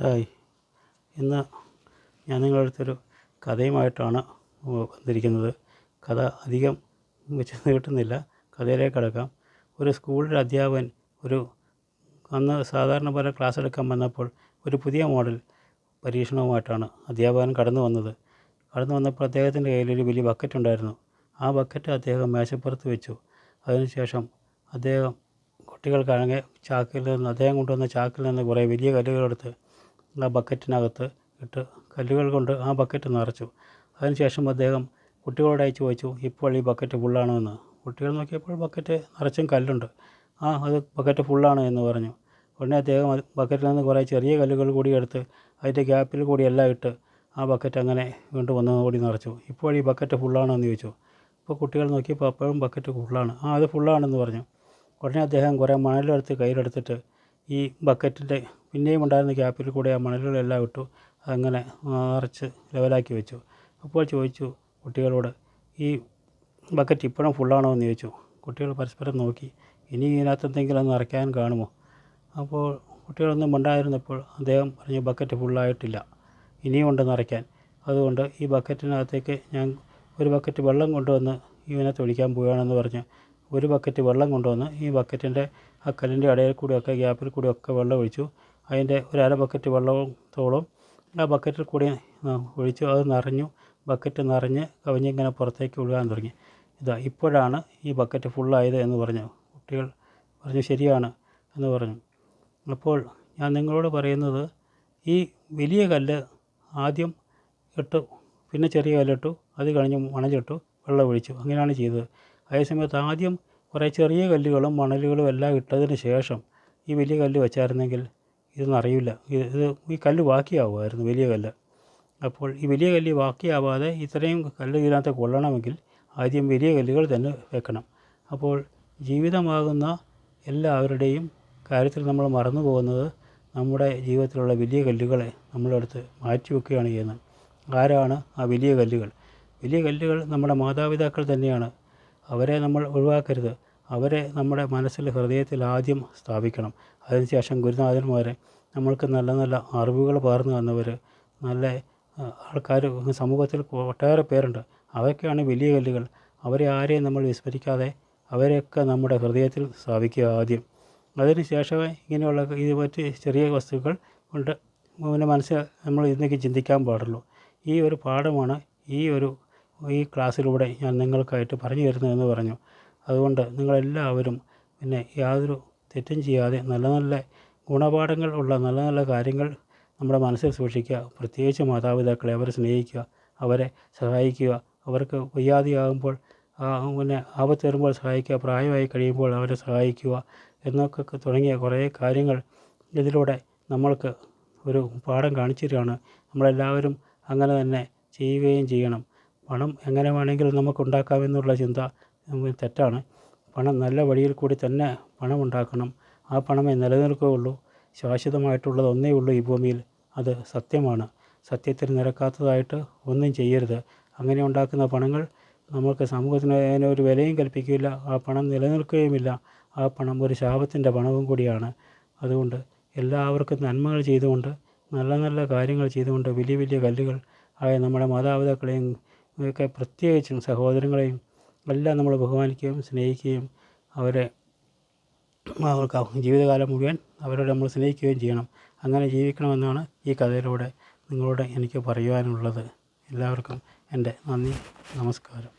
Hi ഇന്ന് ഞാൻ നിങ്ങളുടെ അടുത്തൊരു കഥയുമായിട്ടാണ് വന്നിരിക്കുന്നത്. കഥ അധികം വെച്ച് നീട്ടുന്നില്ല കഥയിലേക്ക് കടക്കാം. ഒരു സ്കൂളിലെ അധ്യാപകൻ ഒരു അന്ന് സാധാരണ പോലെ ക്ലാസ് എടുക്കാൻ വന്നപ്പോൾ ഒരു പുതിയ മോഡൽ പരീക്ഷണവുമായിട്ടാണ് അധ്യാപകൻ കടന്നു വന്നത്. കടന്നു വന്നപ്പോൾ അദ്ദേഹത്തിന്റെ കയ്യിൽ ഒരു വലിയ ബക്കറ്റ് ഉണ്ടായിരുന്നു. ആ ബക്കറ്റ് അദ്ദേഹം മേശപ്പുറത്ത് വെച്ചു. അതിനുശേഷം അദ്ദേഹം കുട്ടികൾക്കാണെങ്കിൽ ചാക്കിൽ നിന്ന് അദ്ദേഹം കൊണ്ടുവന്ന ചാക്കിൽ നിന്ന് കുറേ വലിയ കല്ലുകളെടുത്ത് ആ ബക്കറ്റിനകത്ത് ഇട്ട് കല്ലുകൾ കൊണ്ട് ആ ബക്കറ്റ് നിറച്ചു. അതിനുശേഷം അദ്ദേഹം കുട്ടികളോടായി ചോദിച്ചു ഇപ്പോൾ ഈ ബക്കറ്റ് ഫുള്ളാണോ എന്ന്. കുട്ടികൾ നോക്കിയപ്പോൾ ബക്കറ്റ് നിറച്ചും കല്ലുണ്ട്. ആ അത് ബക്കറ്റ് ഫുള്ളാണ് എന്ന് പറഞ്ഞു. ഉടനെ അദ്ദേഹം ബക്കറ്റിൽ നിന്ന് കുറേ ചെറിയ കല്ലുകൾ കൂടി എടുത്ത് അതിന്റെ ഗ്യാപ്പിൽ കൂടി എല്ലാം ഇട്ട് ആ ബക്കറ്റ് അങ്ങനെ വീണ്ടും ഒന്ന് കൂടി നിറച്ചു. ഇപ്പോൾ ഈ ബക്കറ്റ് ഫുള്ളാണോ എന്ന് ചോദിച്ചു. അപ്പോൾ കുട്ടികൾ നോക്കിയപ്പോൾ അപ്പോഴും ബക്കറ്റ് ഫുള്ളാണ്. ആ അത് ഫുള്ളാണെന്ന് പറഞ്ഞു. ഉടനെ അദ്ദേഹം കുറേ മണലെടുത്ത് കയ്യിലെടുത്തിട്ട് ഈ ബക്കറ്റിന്റെ പിന്നെയും ഉണ്ടായിരുന്ന ഗ്യാപ്പിൽ കൂടെ ആ മണലുകളെല്ലാം ഇട്ടു. അങ്ങനെ നിറച്ച് ലെവലാക്കി വെച്ചു. അപ്പോൾ ചോദിച്ചു കുട്ടികളോട് ഈ ബക്കറ്റ് ഇപ്പോഴും ഫുള്ളാണോ എന്ന് ചോദിച്ചു. കുട്ടികൾ പരസ്പരം നോക്കി ഇനി ഇതിനകത്ത് എന്തെങ്കിലും ഒന്ന് നിറയ്ക്കാൻ കാണുമോ? അപ്പോൾ കുട്ടികളൊന്നും ഉണ്ടായിരുന്നപ്പോൾ അദ്ദേഹം പറഞ്ഞു ബക്കറ്റ് ഫുള്ളായിട്ടില്ല ഇനിയും ഉണ്ട് നിറയ്ക്കാൻ അതുകൊണ്ട് ഈ ബക്കറ്റിനകത്തേക്ക് ഞാൻ ഒരു ബക്കറ്റ് വെള്ളം കൊണ്ടുവന്ന് ഇതിനകത്ത് ഒഴിക്കാൻ പോവുകയാണെന്ന് പറഞ്ഞ് ഒരു ബക്കറ്റ് വെള്ളം കൊണ്ടുവന്ന് ഈ ബക്കറ്റിന്റെ ആ കല്ലിന്റെ ഇടയിൽ കൂടിയൊക്കെ ഗ്യാപ്പിൽ കൂടിയൊക്കെ വെള്ളം ഒഴിച്ചു. അതിന്റെ ഒരു അര ബക്കറ്റ് വെള്ളത്തോളം ആ ബക്കറ്റിൽ കൂടി ഒഴിച്ചു അത് നിറഞ്ഞു ബക്കറ്റ് നിറഞ്ഞ് കവിഞ്ഞിങ്ങനെ പുറത്തേക്ക് ഒഴുകാൻ തുടങ്ങി. ഇതാ ഇപ്പോഴാണ് ഈ ബക്കറ്റ് ഫുള്ളായത് എന്ന് പറഞ്ഞു. കുട്ടികൾ പറഞ്ഞു ശരിയാണ് എന്ന് പറഞ്ഞു. അപ്പോൾ ഞാൻ നിങ്ങളോട് പറയുന്നത് ഈ വലിയ കല്ല് ആദ്യം ഇട്ടു പിന്നെ ചെറിയ കല്ലിട്ടു അത് കഴിഞ്ഞ് മണലിട്ടു വെള്ളം ഒഴിച്ചു. അങ്ങനെയാണ് ചെയ്തത്. അതേസമയത്ത് ആദ്യം കുറേ ചെറിയ കല്ലുകളും മണലുകളും എല്ലാം ഇട്ടതിന് ശേഷം ഈ വലിയ കല്ല് വെച്ചായിരുന്നെങ്കിൽ ഇതൊന്നും അറിയില്ല ഇത് ഈ കല്ല് ബാക്കിയാവുമായിരുന്നു വലിയ കല്ല്. അപ്പോൾ ഈ വലിയ കല്ല് ബാക്കിയാവാതെ ഇത്രയും കല്ല് ഇതിനകത്ത് കൊള്ളണമെങ്കിൽ ആദ്യം വലിയ കല്ലുകൾ തന്നെ വെക്കണം. അപ്പോൾ ജീവിതമാകുന്ന എല്ലാവരുടെയും കാര്യത്തിൽ നമ്മൾ മറന്നു പോകുന്നത് നമ്മുടെ ജീവിതത്തിലുള്ള വലിയ കല്ലുകളെ നമ്മളെടുത്ത് മാറ്റി വെക്കുകയാണ് ചെയ്യുന്നത്. ആരാണ് ആ വലിയ കല്ലുകൾ? വലിയ കല്ലുകൾ നമ്മുടെ മാതാപിതാക്കൾ തന്നെയാണ്. അവരെ നമ്മൾ ഒഴിവാക്കരുത്. അവരെ നമ്മുടെ മനസ്സിൽ ഹൃദയത്തിൽ ആദ്യം സ്ഥാപിക്കണം. അതിനുശേഷം ഗുരുനാഥന്മാരെ നമ്മൾക്ക് നല്ല നല്ല അറിവുകൾ പകർന്നു തന്നവർ നല്ല ആൾക്കാർ സമൂഹത്തിൽ ഒട്ടേറെ പേരുണ്ട്. അവയൊക്കെയാണ് വലിയ കല്ലുകൾ. അവരെ ആരെയും നമ്മൾ വിസ്മരിക്കാതെ അവരെയൊക്കെ നമ്മുടെ ഹൃദയത്തിൽ സ്ഥാപിക്കുക ആദ്യം. അതിന് ശേഷമേ ഇങ്ങനെയുള്ള ഇത് മറ്റ് ചെറിയ വസ്തുക്കൾ കൊണ്ട് പിന്നെ മനസ്സിൽ നമ്മൾ ഇതിനൊക്കെ ചിന്തിക്കാൻ പാടുള്ളൂ. ഈ ഒരു പാഠമാണ് ഈ ഒരു ഈ ക്ലാസ്സിലൂടെ ഞാൻ നിങ്ങൾക്കായിട്ട് പറഞ്ഞു തരുന്നതെന്ന് പറഞ്ഞു. അതുകൊണ്ട് നിങ്ങളെല്ലാവരും പിന്നെ യാതൊരു തെറ്റും ചെയ്യാതെ നല്ല നല്ല ഗുണപാഠങ്ങൾ ഉള്ള നല്ല നല്ല കാര്യങ്ങൾ നമ്മുടെ മനസ്സിൽ സൂക്ഷിക്കുക. പ്രത്യേകിച്ച് മാതാപിതാക്കളെ അവരെ സ്നേഹിക്കുക അവരെ സഹായിക്കുക. അവർക്ക് വയ്യാതെയാകുമ്പോൾ പിന്നെ ആപത്ത് വരുമ്പോൾ സഹായിക്കുക പ്രായമായി കഴിയുമ്പോൾ അവരെ സഹായിക്കുക എന്നൊക്കെ തുടങ്ങിയ കുറേ കാര്യങ്ങൾ ഇതിലൂടെ നമ്മൾക്ക് ഒരു പാഠം കാണിച്ചു നമ്മളെല്ലാവരും അങ്ങനെ തന്നെ ചെയ്യുകയും ചെയ്യണം. പണം എങ്ങനെ വേണമെങ്കിലും നമുക്ക് ഉണ്ടാക്കാമെന്നുള്ള ചിന്ത തെറ്റാണ്. പണം നല്ല വഴിയിൽ കൂടി തന്നെ പണമുണ്ടാക്കണം ആ പണമേ നിലനിൽക്കുകയുള്ളൂ. ശാശ്വതമായിട്ടുള്ളത് ഒന്നേ ഉള്ളൂ ഈ ഭൂമിയിൽ. അത് സത്യമാണ്. സത്യത്തിൽ നിരക്കാത്തതായിട്ട് ഒന്നും ചെയ്യരുത്. അങ്ങനെ ഉണ്ടാക്കുന്ന പണങ്ങൾ നമുക്ക് സമൂഹത്തിന് ഒരു വിലയും കൽപ്പിക്കില്ല ആ പണം നിലനിൽക്കുകയുമില്ല. ആ പണം ഒരു ശാപത്തിന്റെ പണവും കൂടിയാണ്. അതുകൊണ്ട് എല്ലാവർക്കും നന്മകൾ ചെയ്തുകൊണ്ട് നല്ല നല്ല കാര്യങ്ങൾ ചെയ്തുകൊണ്ട് വലിയ വലിയ കല്ലുകൾ ആയ നമ്മുടെ മാതാപിതാക്കളെയും ഒക്കെ പ്രത്യേകിച്ചും സഹോദരങ്ങളെയും എല്ലാം നമ്മൾ ബഹുമാനിക്കുകയും സ്നേഹിക്കുകയും അവരെ അവർക്ക് ജീവിതകാലം മുഴുവൻ അവരോട് നമ്മൾ സ്നേഹിക്കുകയും ചെയ്യണം. അങ്ങനെ ജീവിക്കണമെന്നാണ് ഈ കഥയിലൂടെ നിങ്ങളോട് എനിക്ക് പറയുവാനുള്ളത്. എല്ലാവർക്കും എന്റെ നന്ദി നമസ്കാരം.